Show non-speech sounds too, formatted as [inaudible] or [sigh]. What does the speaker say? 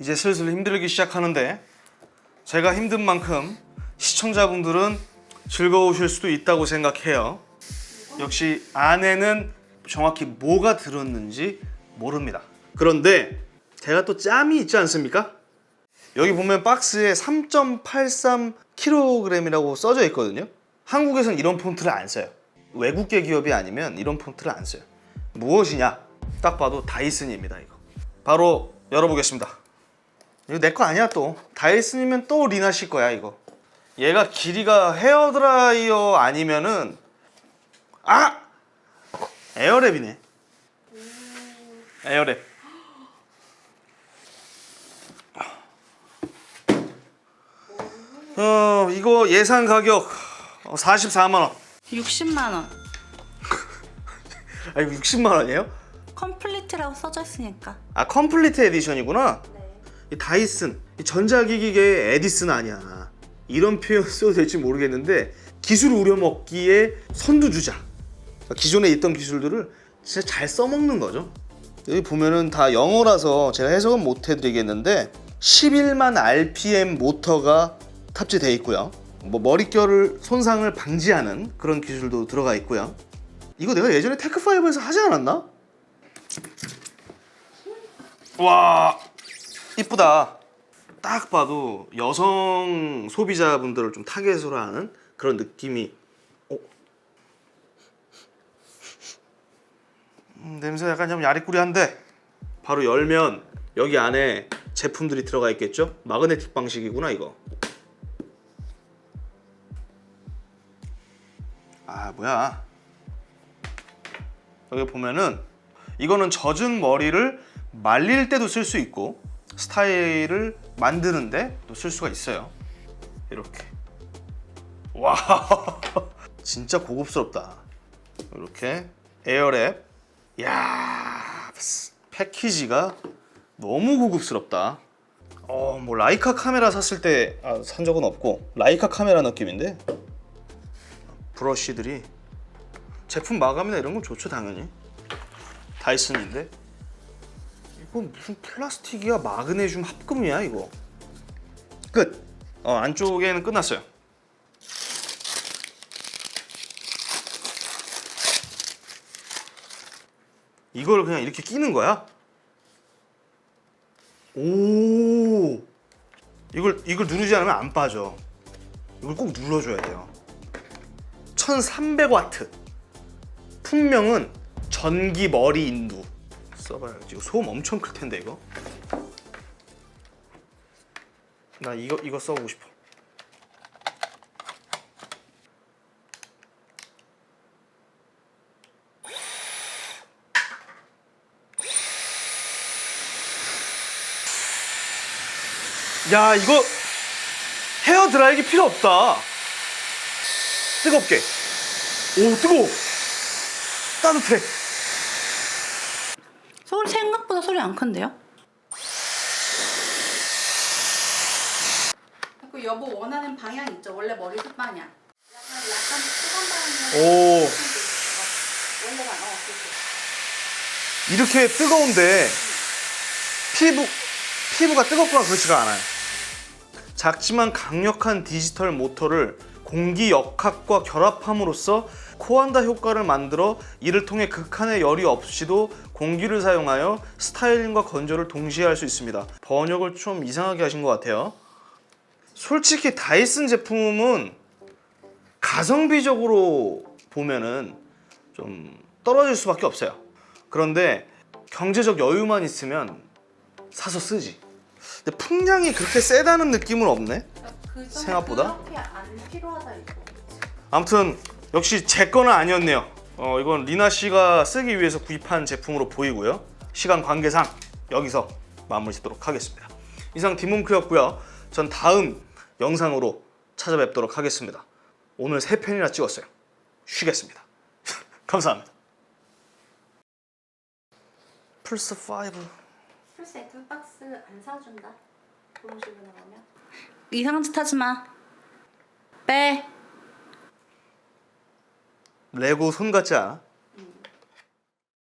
이제 슬슬 힘들기 시작하는데 제가 힘든 만큼 시청자분들은 즐거우실 수도 있다고 생각해요. 역시 안에는 정확히 뭐가 들었는지 모릅니다. 그런데 제가 또 짬이 있지 않습니까? 여기 보면 박스에 3.83kg이라고 써져 있거든요. 한국에선 이런 폰트를 안 써요. 외국계 기업이 아니면 이런 폰트를 안 써요. 무엇이냐? 딱 봐도 다이슨입니다. 이거. 바로 열어보겠습니다. 이거 내 거 아니야 또. 다이슨이면 또 리나 씨 거야 이거. 얘가 길이가 헤어 드라이어 아니면은 아 에어랩이네. 에어랩. 어 이거 예상 가격 44만 원. 60만 원. [laughs] 아 이거 60만 원이에요? 컴플리트라고 써져 있으니까. 아 컴플리트 에디션이구나. 이 다이슨 이 전자기기계 에디슨 아니야. 이런 표현 써도 될지 모르겠는데 기술 우려먹기에 선두주자. 그러니까 기존에 있던 기술들을 진짜 잘 써먹는 거죠. 여기 보면은 다 영어라서 제가 해석은 못 해드리겠는데 11만 RPM 모터가 탑재되어 있고요. 뭐 머릿결을 손상을 방지하는 그런 기술도 들어가 있고요. 이거 내가 예전에 테크5에서 하지 않았나? 와 이쁘다. 딱 봐도 여성 소비자분들을 좀 타겟으로 하는 그런 느낌이. 어? 음, 냄새 약간 좀 야리꾸리한데 바로 열면 여기 안에 제품들이 들어가 있겠죠? 마그네틱 방식이구나 이거. 아 뭐야? 여기 보면은 이거는 젖은 머리를 말릴 때도 쓸 수 있고 스타일을 만드는데 또 쓸 수가 있어요. 이렇게. 와, [laughs] 진짜 고급스럽다. 이렇게 에어랩. 야, 패키지가 너무 고급스럽다. 어, 뭐 라이카 카메라 샀을 때 아, 산 적은 없고 라이카 카메라 느낌인데 브러쉬들이 제품 마감이나 이런 건 좋죠 당연히. 다이슨인데 이거 무슨 플라스틱이야? 마그네슘 합금이야 이거? 끝. 어, 안쪽에는 끝났어요. 이걸 그냥 이렇게 끼는 거야? 오. 이걸 이걸 누르지 않으면 안 빠져. 이걸 꼭 눌러줘야 돼요. 1300와트. 품명은 전기 머리 인두 써봐야지 소음 엄청 클 텐데 이거. 나 이거 이거 써보고 싶어. 야 이거 헤어 드라이기 필요 없다. 뜨겁게. 오 뜨거워. 따뜻해 소리 생각보다 소리 안 큰데요? 그 여보 원하는 방향 있죠? 원래 머리 습관이야. 약간 약간 시간 방향. 오 원래가 어. 이렇게 뜨거운데 피부 피부가 뜨겁거나 그렇지가 않아요. 작지만 강력한 디지털 모터를 공기 역학과 결합함으로써 코안다 효과를 만들어 이를 통해 극한의 열이 없이도 공기를 사용하여 스타일링과 건조를 동시에 할 수 있습니다. 번역을 좀 이상하게 하신 것 같아요. 솔직히 다이슨 제품은 가성비적으로 보면은 좀 떨어질 수밖에 없어요. 그런데 경제적 여유만 있으면 사서 쓰지. 근데 풍량이 그렇게 세다는 느낌은 없네. 그 생각보다? 그렇게 안 필요하다 이거. 아무튼 역시 제 거는 아니었네요. 어, 이건 리나 씨가 쓰기 위해서 구입한 제품으로 보이고요. 시간 관계상 여기서 마무리 짓도록 하겠습니다. 이상 디몽크였고요. 전 다음 영상으로 찾아뵙도록 하겠습니다. 오늘 세 편이나 찍었어요. 쉬겠습니다. [laughs] 감사합니다. 플스 5 플스 엑스 박스 안 사준다. 그런 식으로 나오면. 이상한 짓 하지 마. 빼. 레고 손 같지?